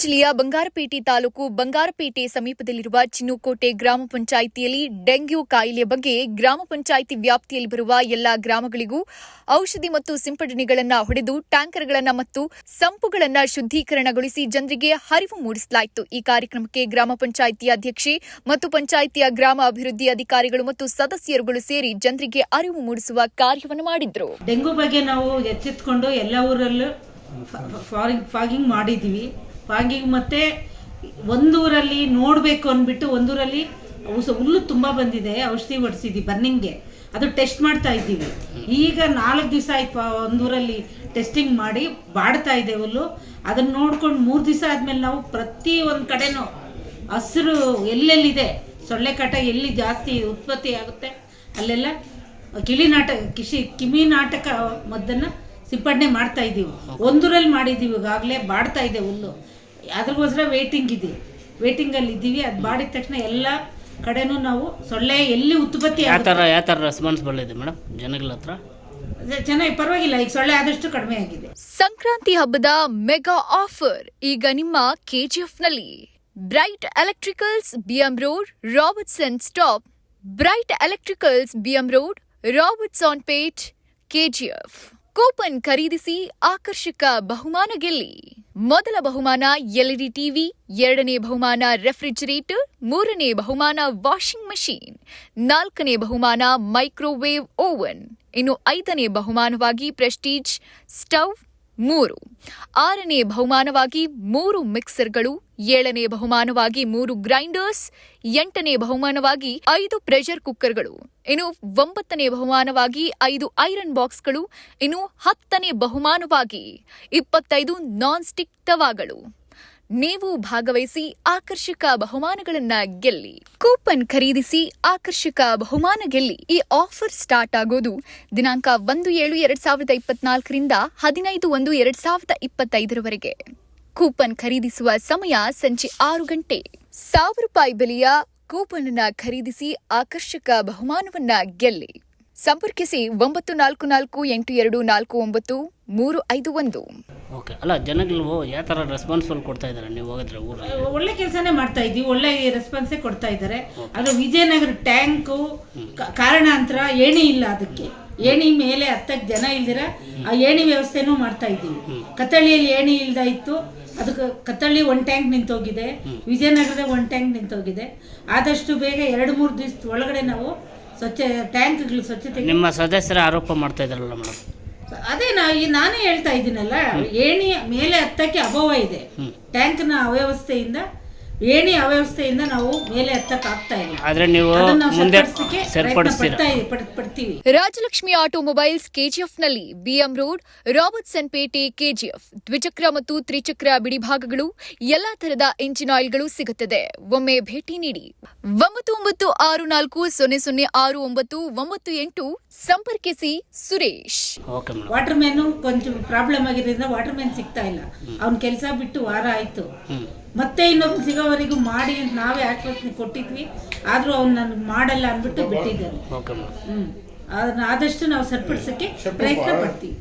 ಜಿಲ್ಲೆಯ ಬಂಗಾರಪೇಟೆ ತಾಲೂಕು ಬಂಗಾರಪೇಟೆ ಸಮೀಪದಲ್ಲಿರುವ ಚಿನ್ನುಕೋಟೆ ಗ್ರಾಮ ಪಂಚಾಯಿತಿಯಲ್ಲಿ ಡೆಂಗ್ಯೂ ಕಾಯಿಲೆ ಬಗ್ಗೆ ಗ್ರಾಮ ಪಂಚಾಯಿತಿ ವ್ಯಾಪ್ತಿಯಲ್ಲಿ ಬರುವ ಎಲ್ಲಾ ಗ್ರಾಮಗಳಿಗೂ ಔಷಧಿ ಮತ್ತು ಸಿಂಪಡಣೆಗಳನ್ನು ಹೊಡೆದು ಟ್ಯಾಂಕರ್ಗಳನ್ನು ಮತ್ತು ಸಂಪುಗಳನ್ನು ಶುದ್ಧೀಕರಣಗೊಳಿಸಿ ಜನರಿಗೆ ಹರಿವು ಮೂಡಿಸಲಾಯಿತು ಈ ಕಾರ್ಯಕ್ರಮಕ್ಕೆ ಗ್ರಾಮ ಪಂಚಾಯಿತಿ ಅಧ್ಯಕ್ಷೆ ಮತ್ತು ಪಂಚಾಯಿತಿಯ ಗ್ರಾಮ ಅಭಿವೃದ್ಧಿ ಅಧಿಕಾರಿಗಳು ಮತ್ತು ಸದಸ್ಯರುಗಳು ಸೇರಿ ಜನರಿಗೆ ಅರಿವು ಮೂಡಿಸುವ ಕಾರ್ಯವನ್ನು ಮಾಡಿದ್ರು ಡೆಂಗು ಬಗ್ಗೆ ನಾವು ಎಚ್ಚೆತ್ತುಕೊಂಡು ಎಲ್ಲ ಊರಲ್ಲೂ ಫಾಗಿಂಗ್ ಮಾಡಿದ್ದೀವಿ ಫಾಗಿಂಗ್ ಮತ್ತೆ ಒಂದೂರಲ್ಲಿ ನೋಡಬೇಕು ಅಂದ್ಬಿಟ್ಟು ಒಂದೂರಲ್ಲಿ ಹುಲ್ಲು ತುಂಬ ಬಂದಿದೆ, ಔಷಧಿ ಹೊಡ್ಸಿದ್ವಿ ಬರ್ನಿಂಗ್ಗೆ. ಅದು ಟೆಸ್ಟ್ ಮಾಡ್ತಾ ಇದ್ದೀವಿ. ಈಗ ನಾಲ್ಕು ದಿವಸ ಆಯ್ತು ಒಂದೂರಲ್ಲಿ ಟೆಸ್ಟಿಂಗ್ ಮಾಡಿ ಬಾಡ್ತಾ ಇದೆ ಹುಲ್ಲು. ಅದನ್ನು ನೋಡ್ಕೊಂಡು ಮೂರು ದಿವಸ ಆದಮೇಲೆ ನಾವು ಪ್ರತಿ ಒಂದು ಕಡೆನೂ ಹಸಿರು ಎಲ್ಲೆಲ್ಲಿದೆ ಸೊಳ್ಳೆ ಕಾಟ ಎಲ್ಲಿ ಜಾಸ್ತಿ ಉತ್ಪತ್ತಿ ಆಗುತ್ತೆ, ಅಲ್ಲೆಲ್ಲ ಕಿಳಿ ನಾಟಕ ಕಿಶಿ, ಕಿಮಿ ನಾಟಕ ಮದ್ದನ್ನು ಸಿಂಪಡಣೆ ಮಾಡ್ತಾ ಇದ್ದೀವಿ. ಒಂದೂರಲ್ಲಿ ಮಾಡಿದ್ದೀವಿ, ಈಗಾಗಲೇ ಬಾಡ್ತಾ ಇದೆ ಹುಲ್ಲು. ಅದ್ರಗೋಸ್ಕರ ವೇಟಿಂಗ್ ಇದೆ. ವೇಟಿಂಗಲ್ಲಿ ಇದ್ದೀವಿ. ಅದು ಬಾಡಿದ ತಕ್ಷಣ ಎಲ್ಲ ಕಡೆನೂ ನಾವು ಸೊಳ್ಳೆ ಎಲ್ಲಿ ಉತ್ಪತ್ತಿ ಯಾವ ಆಗುತ್ತೆ? ಥರ ಯಾವ ಥರ ರೆಸ್ಪಾನ್ಸಿಬಲ್ ಇದೆ ಮೇಡಮ್ ಜನಗಳ ಹತ್ರ? ಚೆನ್ನಾಗಿ ಪರವಾಗಿಲ್ಲ ಈಗ ಸೊಳ್ಳೆ ಆದಷ್ಟು ಕಡಿಮೆ ಆಗಿದೆ. ಸಂಕ್ರಾಂತಿ ಹಬ್ಬದ ಮೆಗಾ ಆಫರ್ ಈಗ ನಿಮ್ಮ ಕೆಜಿಎಫ್ನಲ್ಲಿ bright electricals B M road Robertson stop bright electricals B M road Robertsonpet K G F coupon ಖರೀದಿಸಿ ಆಕರ್ಷಕ ಬಹುಮಾನ ಗೆಲ್ಲಿ. ಮೊದಲ ಬಹುಮಾನ ಎಲ್ಇಡಿ ಟಿವಿ, ಎರಡನೇ ಬಹುಮಾನ ರೆಫ್ರಿಜರೇಟರ್, ಮೂರನೇ ಬಹುಮಾನ ವಾಷಿಂಗ್ ಮಷೀನ್, ನಾಲ್ಕನೇ ಬಹುಮಾನ ಮೈಕ್ರೋವೇವ್ ಓವನ್, ಇನ್ನು ಐದನೇ ಬಹುಮಾನವಾಗಿ ಪ್ರೆಸ್ಟೀಜ್, ಸ್ಟವ್ ಮೂರು. ಆರನೇ ಬಹುಮಾನವಾಗಿ ಮೂರು ಮಿಕ್ಸರ್ಗಳು, ಏಳನೇ ಬಹುಮಾನವಾಗಿ ಮೂರು ಗ್ರೈಂಡರ್ಸ್, ಎಂಟನೇ ಬಹುಮಾನವಾಗಿ ಐದು ಪ್ರೆಷರ್ ಕುಕ್ಕರ್ಗಳು, ಇನ್ನು ಒಂಬತ್ತನೇ ಬಹುಮಾನವಾಗಿ ಐದು ಐರನ್ ಬಾಕ್ಸ್ಗಳು, ಇನ್ನು ಹತ್ತನೇ ಬಹುಮಾನವಾಗಿ ಇಪ್ಪತ್ತೈದು ನಾನ್ ಸ್ಟಿಕ್ ತವಾಗಳು. ನೀವು ಭಾಗವಹಿಸಿ ಆಕರ್ಷಕ ಬಹುಮಾನಗಳನ್ನ ಗೆಲ್ಲಿ. ಕೂಪನ್ ಖರೀದಿಸಿ ಆಕರ್ಷಕ ಬಹುಮಾನ ಗೆಲ್ಲಿ. ಈ ಆಫರ್ ಸ್ಟಾರ್ಟ್ ಆಗೋದು ದಿನಾಂಕ ಒಂದು ಏಳು ಎರಡ್ ಸಾವಿರದ ಇಪ್ಪತ್ನಾಲ್ಕರಿಂದ ಹದಿನೈದು ಒಂದು ಎರಡ್ ಸಾವಿರದ ಇಪ್ಪತ್ತೈದರವರೆಗೆ. ಕೂಪನ್ ಖರೀದಿಸುವ ಸಮಯ ಸಂಜೆ ಆರು ಗಂಟೆ. ಸಾವಿರ ರೂಪಾಯಿ ಬೆಲೆಯ ಕೂಪನ್ ಖರೀದಿಸಿ ಆಕರ್ಷಕ ಬಹುಮಾನವನ್ನ ಗೆಲ್ಲಿ. ಸಂಪರ್ಕಿಸಿ ಒಂಬತ್ತು ನಾಲ್ಕು ನಾಲ್ಕು ಎಂಟು ಎರಡು ನಾಲ್ಕು ಒಂಬತ್ತು ಮೂರು ಐದು ಒಂದು. ಓಕೆ ಅಲ್ಲ ಜನಗಳು ಯಾವ ಥರ ರೆಸ್ಪಾನ್ಸಿಬಲ್ ಕೊಡ್ತಾ ಇದ್ದಾರೆ? ನೀವು ಹೋಗಿದ್ರೆ ಊರಲ್ಲಿ? ಒಳ್ಳೆ ಕೆಲಸನೇ ಮಾಡ್ತಾ ಇದ್ದೀವಿ ಒಳ್ಳೆ ರೆಸ್ಪಾನ್ಸೇ ಕೊಡ್ತಾ ಇದ್ದಾರೆ. ಅದು ವಿಜಯನಗರ ಟ್ಯಾಂಕು ಕ- ಕಾರಣಾಂತರ ಏಣಿ ಇಲ್ಲ ಅದಕ್ಕೆ. ಏಣಿ ಮೇಲೆ ಹತ್ತಕ್ಕೆ ಜನ ಇಲ್ದಿರ ಆ ಏಣಿ ವ್ಯವಸ್ಥೆನೂ ಮಾಡ್ತಾ ಇದ್ದೀವಿ. ಕತ್ತಳ್ಳಿಯಲ್ಲಿ ಏಣಿ ಇಲ್ದ ಇತ್ತು. ಅದಕ್ಕೆ ಕತ್ತಳ್ಳಿ ಒನ್ ಟ್ಯಾಂಕ್ ನಿಂತೋಗಿದೆ. ವಿಜಯನಗರದ ಒನ್ ಟ್ಯಾಂಕ್ ನಿಂತೋಗಿದೆ. ಆದಷ್ಟು ಬೇಗ ಎರಡು ಮೂರು ದಿವಸ ಒಳಗಡೆ ನಾವು ಸ್ವಚ್ಛ ಟ್ಯಾಂಕ್ಗಳು ಸ್ವಚ್ಛತೆ ನಿಮ್ಮ ಸದಸ್ಯರ ಆರೋಪ ಮಾಡ್ತಾ ಇದ್ರಲ್ಲ ಮೇಡಮ್. ಅದೇ ನಾ ಈ ನಾನೇ ಹೇಳ್ತಾ ಇದ್ದೀನಲ್ಲ ಏಣಿ ಮೇಲೆ ಹತ್ತಕ್ಕೆ ಅಭಾವ ಇದೆ. ಟ್ಯಾಂಕ್ನ ಅವ್ಯವಸ್ಥೆಯಿಂದ ಏಣಿ ಅವ್ಯವಸ್ಥೆಯಿಂದ ನಾವು ಮೇಲೆ ಹತ್ತಕ್ಕೆ ಆಗ್ತಾ ಇಲ್ಲ. ಆದ್ರೆ ನೀವು ಮುಂದೆ ಸರಿಪಡಿಸ್ತೀರಾ? ಪಡ್ತೀವಿ. Rajalakshmi automobiles ಕೆಜಿಎಫ್ನಲ್ಲಿ B M road Robertsonpet K G F ದ್ವಿಚಕ್ರ ಮತ್ತು ತ್ರಿಚಕ್ರ ಬಿಡಿಭಾಗಗಳು ಎಲ್ಲಾ ತರಹದ ಇಂಜಿನ್ ಆಯಿಲ್ಗಳು ಸಿಗುತ್ತದೆ. ಒಮ್ಮೆ ಭೇಟಿ ನೀಡಿ. ಒಂಬತ್ತು ಒಂಬತ್ತು ಆರು ನಾಲ್ಕು ಸೊನ್ನೆ ಸೊನ್ನೆ ಆರು ಒಂಬತ್ತು ಒಂಬತ್ತು ಎಂಟು ಸಂಪರ್ಕಿಸಿ ಸುರೇಶ್. ವಾಟರ್ ಮ್ಯಾನ್ ಕೊಂಚ ಪ್ರಾಬ್ಲಮ್ ಆಗಿರೋದ್ರಿಂದ ವಾಟರ್ ಮ್ಯಾನ್ ಸಿಗ್ತಾ ಇಲ್ಲ. ಅವ್ನ ಕೆಲಸ ಬಿಟ್ಟು ವಾರ ಆಯ್ತು. ಮತ್ತೆ ಇನ್ನೊಬ್ಬ ಸಿಗೋವರೆಗೂ ಮಾಡಿ ಅಂತ ನಾವೇ ಆಶ್ವಾಸನೆ ಕೊಟ್ಟಿದ್ವಿ. ಆದ್ರೂ ಅವ್ನು ನನಗೆ ಮಾಡಲ್ಲ ಅಂದ್ಬಿಟ್ಟು ಬಿಟ್ಟಿದ್ದಾರೆ. ಹ್ಮ್. ಅದನ್ನ ಆದಷ್ಟು ನಾವು ಸರಿಪಡಿಸಕ್ಕೆ ಪ್ರಯತ್ನ ಪಡ್ತೀವಿ.